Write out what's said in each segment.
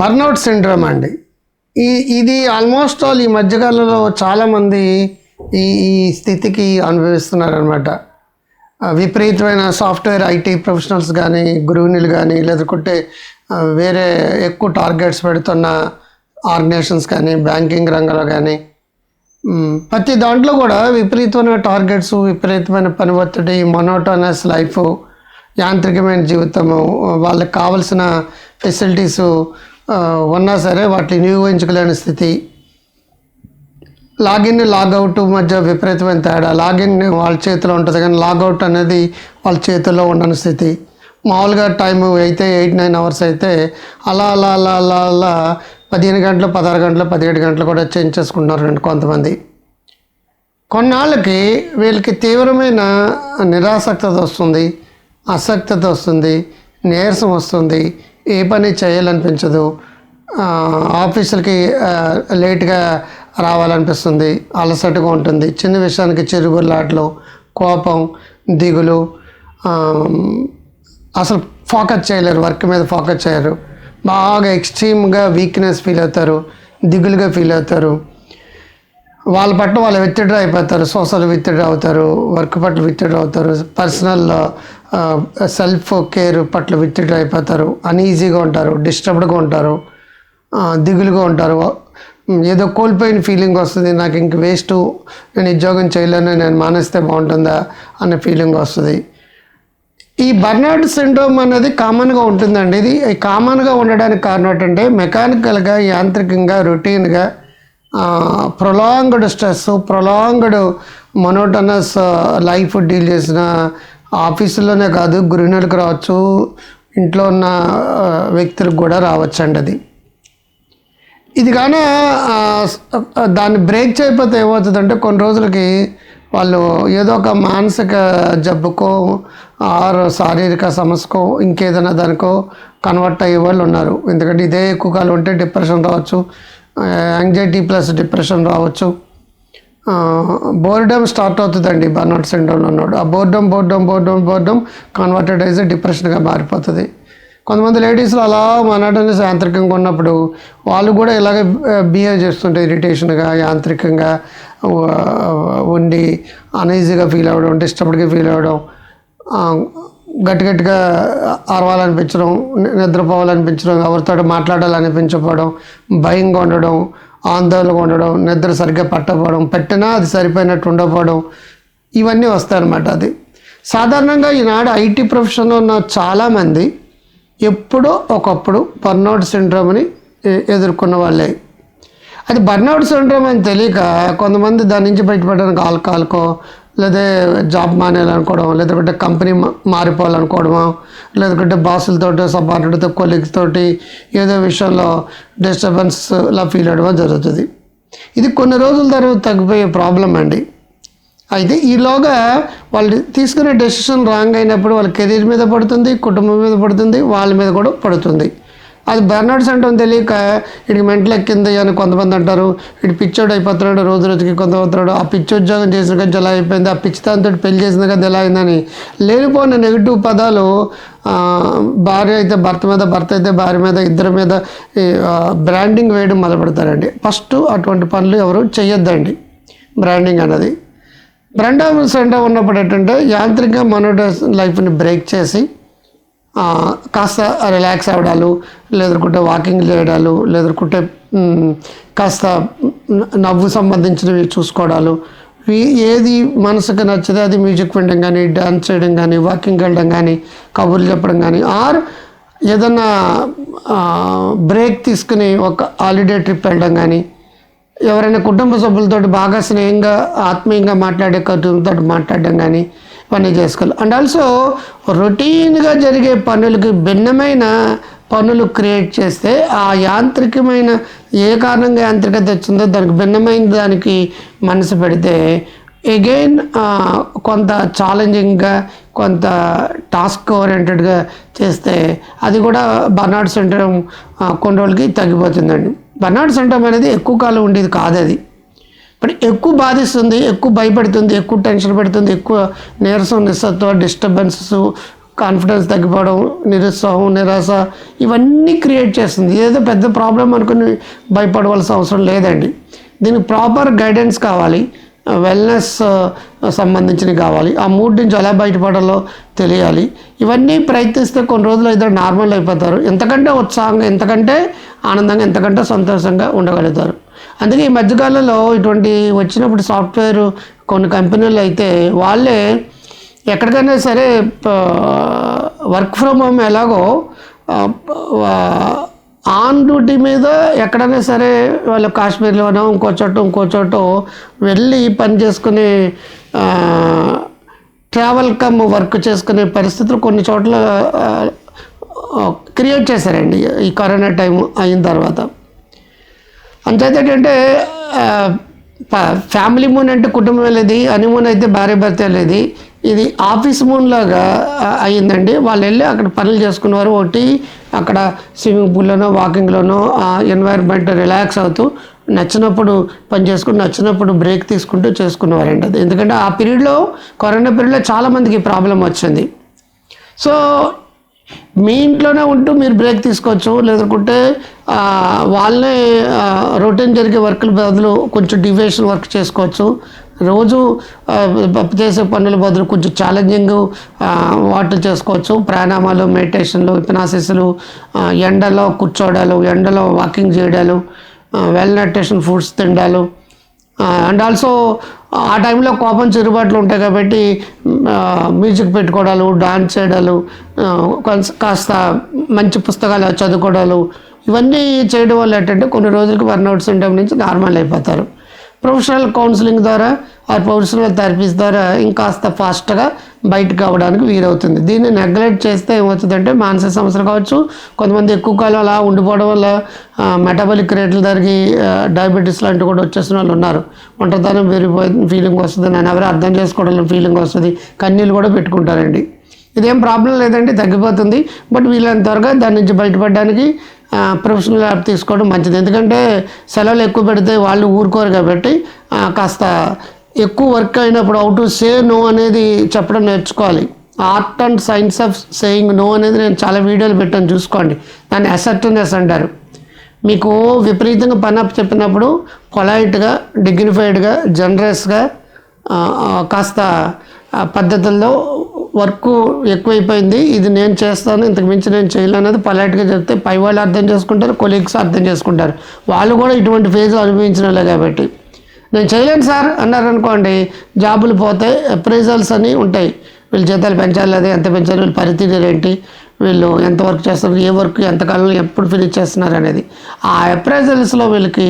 Burnout syndrome అండి. ఈ ఇది ఆల్మోస్ట్ ఆల్ ఈ మధ్యకాలంలో చాలామంది ఈ ఈ స్థితికి అనుభవిస్తున్నారనమాట విపరీతమైన సాఫ్ట్వేర్ ఐటీ ప్రొఫెషనల్స్ కానీ గృహిణులు కానీ లేకుంటే వేరే ఎక్కువ టార్గెట్స్ పెడుతున్న ఆర్గనైజేషన్స్ కానీ బ్యాంకింగ్ రంగంలో కానీ ప్రతి దాంట్లో కూడా విపరీతమైన టార్గెట్స్ విపరీతమైన పని ఒత్తిడి మొనోటోనస్ లైఫ్ యాంత్రికమైన జీవితము వాళ్ళకి కావలసిన ఫెసిలిటీస్ ఉన్నా సరే వాటిని వినియోగించుకోలేని స్థితి. లాగిన్ లాగౌట్ మధ్య విపరీతమైన తేడా. లాగిన్ వాళ్ళ చేతిలో ఉంటుంది కానీ లాగౌట్ అనేది వాళ్ళ చేతిలో ఉండని స్థితి. మామూలుగా టైం అయితే ఎయిట్ నైన్ అవర్స్ అయితే అలా అలా అలా అలా అలా పదిహేను గంటలు పదహారు గంటలు పదిహేడు గంటలు కూడా చేంజ్ చేసుకుంటున్నారండి కొంతమంది. కొన్నాళ్ళకి వీళ్ళకి తీవ్రమైన నిరాసక్తత వస్తుంది అసక్తత వస్తుంది నీరసం వస్తుంది ఏ పని చేయాలనిపించదు. ఆఫీసులకి లేట్గా రావాలనిపిస్తుంది. అలసటగా ఉంటుంది. చిన్న విషయానికి చిరుగులాట్లు కోపం దిగులు అసలు ఫోకస్ చేయలేరు. వర్క్ మీద ఫోకస్ చేయరు. బాగా ఎక్స్ట్రీమ్గా వీక్నెస్ ఫీల్ అవుతారు. దిగులుగా ఫీల్ అవుతారు. వాళ్ళ పట్ల వాళ్ళు విత్డ్రా అయిపోతారు. సోషల్ విత్డ్రా అవుతారు. వర్క్ పట్ల విత్డ్రా అవుతారు. పర్సనల్ సెల్ఫ్ కేర్ పట్ల విత్డ్రా అయిపోతారు. అన్ఈజీగా ఉంటారు డిస్టర్బ్డ్గా ఉంటారు దిగులుగా ఉంటారు. ఏదో కోల్పోయిన ఫీలింగ్ వస్తుంది. నాకు ఇంక వేస్ట్ నేను ఉద్యోగం చేయలేను నేను మానేస్తే బాగుంటుందా అనే ఫీలింగ్ వస్తుంది. ఈ బర్నాడ్ సిండ్రోమ్ అనేది కామన్గా ఉంటుందండి. ఇది కామన్గా ఉండడానికి కారణం ఏంటంటే మెకానికల్గా యాంత్రికంగా రొటీన్గా prolonged stress prolonged monotonous life deal చేసిన ఆఫీసులోనే కాదు గృహిణులకు రావచ్చు ఇంట్లో ఉన్న వ్యక్తులకు కూడా రావచ్చండి అది. ఇది కానీ దాన్ని బ్రేక్ చేయకపోతే ఏమవుతుందంటే కొన్ని రోజులకి వాళ్ళు ఏదో ఒక మానసిక జబ్బుకో ఆర్ శారీరక సమస్యకో ఇంకేదైనా దానికో కన్వర్ట్ అయ్యే వాళ్ళు ఉన్నారు. ఎందుకంటే ఇదే ఎక్కువ కాలం ఉంటే డిప్రెషన్ రావచ్చు యాంగ్జైటీ ప్లస్ డిప్రెషన్ రావచ్చు. బోర్డమ్ స్టార్ట్ అవుతుందండి బర్నాట్ సిండ్రోమ్లో ఉన్నాడు ఆ boredom boredom boredom boredom converted అయితే డిప్రెషన్గా మారిపోతుంది. కొంతమంది లేడీస్లో అలా మనటనే యాంత్రికంగా ఉన్నప్పుడు వాళ్ళు కూడా ఇలాగే బిహేవ్ చేస్తుంటే ఇరిటేషన్గా యాంత్రికంగా ఉండి అనైజీగా ఫీల్ అవ్వడం డిస్టర్బ్డ్గా ఫీల్ అవ్వడం గట్టిగట్టిగా గట్టి గట్టిగా అరవాలనిపించడం నిద్రపోవాలనిపించడం ఎవరితో మాట్లాడాలనిపించకపోవడం భయంగా ఉండడం ఆందోళనగా ఉండడం నిద్ర సరిగ్గా పట్టకపోవడం పెట్టినా అది సరిపోయినట్టు ఉండకపోవడం ఇవన్నీ వస్తాయన్నమాట అది. సాధారణంగా ఈనాడు ఐటీ ప్రొఫెషన్లో ఉన్న చాలామంది ఎప్పుడో ఒకప్పుడు బర్నౌట్ సిండ్రోమ్ని ఎదుర్కొన్న వాళ్ళే. అది బర్నౌట్ సిండ్రోమ్ అని తెలియక కొంతమంది దాని నుంచి బయటపడడానికి ఆల్కహాల్కో లేదా జాబ్ మానేయాలనుకోవడం లేదంటే కంపెనీ మా- మారిపోవాలనుకోవడమో? లేదంటే బాసులతో సబార్డితో కొలీగ్స్ తోటి ఏదో విషయంలో డిస్టర్బెన్స్ లా ఫీల్ అవ్వడం జరుగుతుంది. ఇది కొన్ని రోజుల తర్వాత తగ్గిపోయే ప్రాబ్లం అండి. అయితే ఈలోగా వాళ్ళు తీసుకునే డెసిషన్ రాంగ్ అయినప్పుడు వాళ్ళ కెరీర్ మీద పడుతుంది కుటుంబం మీద పడుతుంది వాళ్ళ మీద కూడా పడుతుంది. అది బర్నాడ్స్ అంటాం తెలియక వీడికి మెంటల్ ఎక్కింది అని కొంతమంది అంటారు. ఇటు పిచ్చోడు అయిపోతున్నాడు రోజు రోజుకి కొంత అవుతున్నాడు ఆ పిచ్చి ఉద్యోగం చేసిన కానీ ఎలా అయిపోయింది ఆ పిచ్చితాంతో పెళ్ళి చేసిన కానీ ఎలా అయిందని. లేనిపోయిన నెగిటివ్ పదాలు భార్య అయితే భర్త మీద భర్త అయితే భార్య మీద ఇద్దరి మీద బ్రాండింగ్ వేయడం మొదలుపెడతారండి. ఫస్ట్ అటువంటి పనులు ఎవరు చేయొద్దండి బ్రాండింగ్ అన్నది. బ్రాండ్ సెంటర్ ఉన్నప్పుడు ఏంటంటే యాంత్రిక మనోట లైఫ్ని బ్రేక్ చేసి కాస్త రిలాక్స్ అవ్వడాలు లేదనుకుంటే వాకింగ్ చేయడాలు లేదనుకుంటే కాస్త నవ్వు సంబంధించినవి చూసుకోవడాలు. ఏది మనసుకు నచ్చితే అది మ్యూజిక్ వినడం కానీ డాన్స్ చేయడం కానీ వాకింగ్ వెళ్ళడం కానీ కబుర్లు చెప్పడం కానీ ఆర్ ఏదన్నా బ్రేక్ తీసుకుని ఒక హాలిడే ట్రిప్ వెళ్ళడం కానీ ఎవరైనా కుటుంబ సభ్యులతో బాగా స్నేహంగా ఆత్మీయంగా మాట్లాడే కుటుంబంతో మాట్లాడడం కానీ ఇవన్నీ చేసుకోవాలి. అండ్ ఆల్సో రొటీన్గా జరిగే పనులకి భిన్నమైన పనులు క్రియేట్ చేస్తే ఆ యాంత్రికమైన ఏ కారణంగా యాంత్రికత వచ్చిందో దానికి భిన్నమైన దానికి మనసు పెడితే అగైన్ కొంత ఛాలెంజింగ్గా కొంత టాస్క్ ఓరియంటెడ్గా చేస్తే అది కూడా బర్నాడ్ సిండ్రోమ్ కొన్ని రోజులకి తగ్గిపోతుందండి. బర్నాడ్ సిండ్రోమ్ అనేది ఎక్కువ కాలం ఉండేది కాదు అది. ఇప్పుడు ఎక్కువ బాధిస్తుంది ఎక్కువ భయపెడుతుంది ఎక్కువ టెన్షన్ పెడుతుంది ఎక్కువ నీరసం నిస్సత్వ డిస్టర్బెన్సెస్ కాన్ఫిడెన్స్ తగ్గిపోవడం నిరుత్సాహం నిరాశ ఇవన్నీ క్రియేట్ చేస్తుంది. ఏదో పెద్ద ప్రాబ్లం అనుకుని భయపడవలసిన అవసరం లేదండి. దీనికి ప్రాపర్ గైడెన్స్ కావాలి. వెల్నెస్ సంబంధించినవి కావాలి. ఆ మూడ్ నుంచి ఎలా బయటపడాలో తెలియాలి. ఇవన్నీ ప్రయత్నిస్తే కొన్ని రోజులు ఇద్దరు నార్మల్ అయిపోతారు. ఎంతకంటే ఉత్సాహంగా ఎంతకంటే ఆనందంగా ఎంతకంటే సంతోషంగా ఉండగలుగుతారు. అందుకే ఈ మధ్యకాలంలో ఇటువంటి వచ్చినప్పుడు సాఫ్ట్వేర్ కొన్ని కంపెనీలు అయితే వాళ్ళే ఎక్కడికైనా సరే వర్క్ ఫ్రమ్ హోమ్ ఎలాగో ఆన్ డ్యూటీ మీద ఎక్కడైనా సరే వాళ్ళు కాశ్మీర్లోనో ఇంకో చోట ఇంకో చోట వెళ్ళి పని చేసుకునే ట్రావెల్ కమ్ వర్క్ చేసుకునే పరిస్థితులు కొన్ని చోట్ల క్రియేట్ చేశారండి ఈ కరోనా టైం అయిన తర్వాత. అంతైతే ఏంటంటే ఫ్యామిలీ మూన్ అంటే కుటుంబం వెళ్ళేది హనీమూన్ అయితే భార్య భర్త వెళ్ళేది ఇది ఆఫీస్ మూన్ లాగా అయ్యిందండి. వాళ్ళు వెళ్ళి అక్కడ పనులు చేసుకునేవారు ఒకటి అక్కడ స్విమ్మింగ్ పూల్లోనో వాకింగ్లోనో ఆ ఎన్వైర్న్మెంట్ రిలాక్స్ అవుతూ నచ్చినప్పుడు పని చేసుకుని నచ్చినప్పుడు బ్రేక్ తీసుకుంటూ చేసుకునేవారండి అది. ఎందుకంటే ఆ పీరియడ్లో కరోనా పీరియడ్లో చాలామందికి ప్రాబ్లం వచ్చింది. సో మీ ఇంట్లోనే ఉంటూ మీరు బ్రేక్ తీసుకోవచ్చు లేదంటే వాళ్ళే రొటీన్ జరిగే వర్క్ల బదులు కొంచెం డివేషన్ వర్క్ చేసుకోవచ్చు. రోజు చేసే పనుల బదులు కొంచెం ఛాలెంజింగ్ వాటర్ చేసుకోవచ్చు. ప్రాణాయామాలు మెడిటేషన్లు హిప్నాసిస్లు ఎండలో కూర్చోడాలు ఎండలో వాకింగ్ చేయడాలు వెల్ న్యూట్రిషన్ ఫుడ్స్ తిండాలు అండ్ ఆల్సో ఆ టైంలో కోపం చెరుబాట్లు ఉంటాయి కాబట్టి మ్యూజిక్ పెట్టుకోవడాలు డాన్స్ చేయడాలు కొంచెం కాస్త మంచి పుస్తకాలు చదువుకోవడాలు ఇవన్నీ చేయడం వల్ల ఏంటంటే కొన్ని రోజులకు బర్న్అవుట్ సింటమ్ నుంచి నార్మల్ అయిపోతారు. ప్రొఫెషనల్ కౌన్సిలింగ్ ద్వారా ఆ ప్రొఫెషనల్ థెరపీస్ ద్వారా ఇంకాస్త ఫాస్ట్గా బయటకు అవ్వడానికి వీలవుతుంది. దీన్ని నెగ్లెక్ట్ చేస్తే ఏమవుతుందంటే మానసిక సమస్యలు కావచ్చు కొంతమంది ఎక్కువ కాలం అలా ఉండిపోవడం వల్ల మెటబాలిక్ రేట్ల తరిగి డయాబెటీస్ లాంటివి కూడా వచ్చేసిన వాళ్ళు ఉన్నారు. ఒంటరితనం పెరిగిపోయింది ఫీలింగ్ వస్తుంది నేను ఎవరు అర్థం చేసుకోవడం ఫీలింగ్ వస్తుంది కన్నీళ్ళు కూడా పెట్టుకుంటారండి. ఇదేం ప్రాబ్లం లేదండి తగ్గిపోతుంది. బట్ వీళ్ళని త్వరగా దాని నుంచి బయటపడడానికి ప్రొఫెషనల్ యాప్ తీసుకోవడం మంచిది. ఎందుకంటే సెలవులు ఎక్కువ పెడితే వాళ్ళు ఊరుకోరు కాబట్టి కాస్త ఎక్కువ వర్క్ అయినప్పుడు హౌ టు సే నో అనేది చెప్పడం నేర్చుకోవాలి. Art and science of saying no అనేది నేను చాలా వీడియోలు పెట్టాను చూసుకోండి. దాన్ని అసెప్టివ్నెస్ అంటారు. మీకు విపరీతంగా పని అప్ చెప్పినప్పుడు పొలైట్గా డిగ్నిఫైడ్గా జనరస్గా కాస్త పద్ధతుల్లో వర్క్ ఎక్కువైపోయింది. ఇది నేను చేస్తాను ఇంతకు మించి నేను చేయలేను అనేది పొలైట్గా చెప్తే పై వాళ్ళు అర్థం చేసుకుంటారు కొలీగ్స్ అర్థం చేసుకుంటారు. వాళ్ళు కూడా ఇటువంటి ఫేజ్ అనుభవించిన కాబట్టి. నేను చేయలేను సార్ అన్నారు అనుకోండి జాబులు పోతాయి అప్రైజల్స్ అని ఉంటాయి. వీళ్ళు జీతాలు పెంచాలి అదే ఎంత పెంచాలి వీళ్ళు పనితీరు ఏంటి వీళ్ళు ఎంత వర్క్ చేస్తున్నారు ఏ వర్క్ ఎంతకాలంలో ఎప్పుడు ఫినిష్ చేస్తున్నారు అనేది. ఆ అప్రైజల్స్లో వీళ్ళకి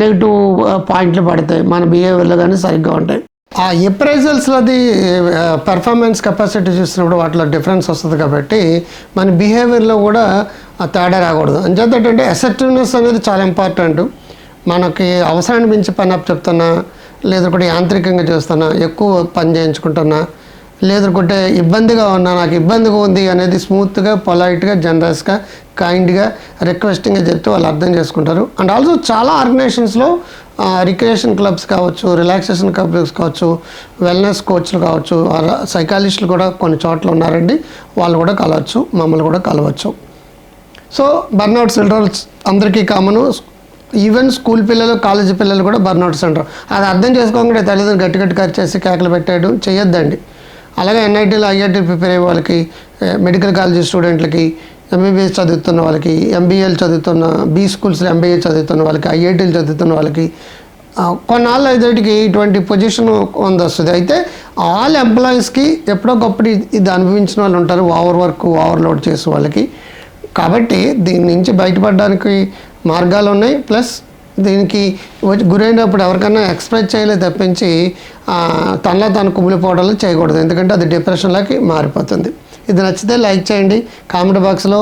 నెగిటివ్ పాయింట్లు పడతాయి. మన బిహేవియర్లో కానీ సరిగ్గా ఉంటాయి. ఆ ఎప్రైజల్స్లోది పెర్ఫార్మెన్స్ కెపాసిటీ చూసినప్పుడు వాటిలో డిఫరెన్స్ వస్తుంది కాబట్టి మన బిహేవియర్లో కూడా తేడా రాకూడదు. అంచేత ఏంటంటే అసెప్టివ్నెస్ అనేది చాలా ఇంపార్టెంట్ మనకి అవసరాన్ని మించి పని అప్ చెప్తున్నా లేదంటే యాంత్రికంగా చేస్తున్నా ఎక్కువ పని చేయించుకుంటున్నా లేదంటే ఇబ్బందిగా ఉన్నా నాకు ఇబ్బందిగా ఉంది అనేది స్మూత్గా పొలైట్గా జనరస్గా కైండ్గా రిక్వెస్టింగ్గా చెప్తే వాళ్ళు అర్థం చేసుకుంటారు. అండ్ ఆల్సో చాలా ఆర్గనైజేషన్స్లో రిక్రియేషన్ క్లబ్స్ కావచ్చు రిలాక్సేషన్ క్లబ్స్ కావచ్చు వెల్నెస్ కోచ్లు కావచ్చు సైకాలజిస్టులు కూడా కొన్ని చోట్ల ఉన్నారండి. వాళ్ళు కూడా కలవచ్చు మమ్మల్ని కూడా కలవచ్చు. సో బర్న్అవుట్ సిండ్రోమ్స్ అందరికీ కామను. ఈవెన్ స్కూల్ పిల్లలు కాలేజీ పిల్లలు కూడా బర్న్అవుట్ అంటారు. అది అర్థం చేసుకోకుండా తల్లిదండ్రులు గట్టి గట్టి ఖర్చు చేసి కేకలు పెట్టాడు చేయొద్దండి అలాగే ఎన్ఐటీలో ఐఐటీ ప్రిపేర్ అయ్యే వాళ్ళకి మెడికల్ కాలేజీ స్టూడెంట్లకి ఎంబీబీఎస్ చదువుతున్న వాళ్ళకి ఎంబీఏలు చదువుతున్న బీ స్కూల్స్లో ఎంబీఏ చదువుతున్న వాళ్ళకి ఐఐటీలు చదువుతున్న వాళ్ళకి కొన్నాళ్ళు ఐదేటికి ఇటువంటి పొజిషన్ ఉంది వస్తుంది అయితే ఆల్ ఎంప్లాయీస్కి ఎప్పుడో ఒకప్పుడు ఇది- ఇది అనుభవించిన వాళ్ళు ఉంటారు ఓవర్ వర్క్ ఓవర్లోడ్ చేసే వాళ్ళకి. కాబట్టి దీని నుంచి బయటపడడానికి మార్గాలు ఉన్నాయి. ప్లస్ దీనికి వచ్చి గురైనప్పుడు ఎవరికైనా ఎక్స్ప్రెస్ చేయలేదు తప్పించి తనలో తను కుమిలిపోవడాలు చేయకూడదు. ఎందుకంటే అది డిప్రెషన్లోకి మారిపోతుంది. ఇది నచ్చితే లైక్ చేయండి. కామెంట్ బాక్స్లో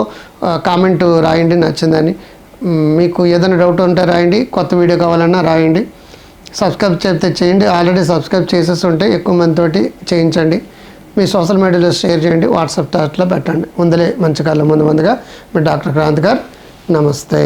కామెంట్ రాయండి. నచ్చిందని మీకు ఏదైనా డౌట్ ఉంటే రాయండి. కొత్త వీడియో కావాలన్నా రాయండి. సబ్స్క్రైబ్ చేస్తే చేయండి. ఆల్రెడీ సబ్స్క్రైబ్ చేసేసి ఉంటే ఎక్కువ మందితోటి చేయించండి. మీ సోషల్ మీడియాలో షేర్ చేయండి. వాట్సాప్ చాట్లో పెట్టండి. ముందులే మంచి కాలం ముందు ముందుగా. మీ డాక్టర్ క్రాంత్ గారు నమస్తే.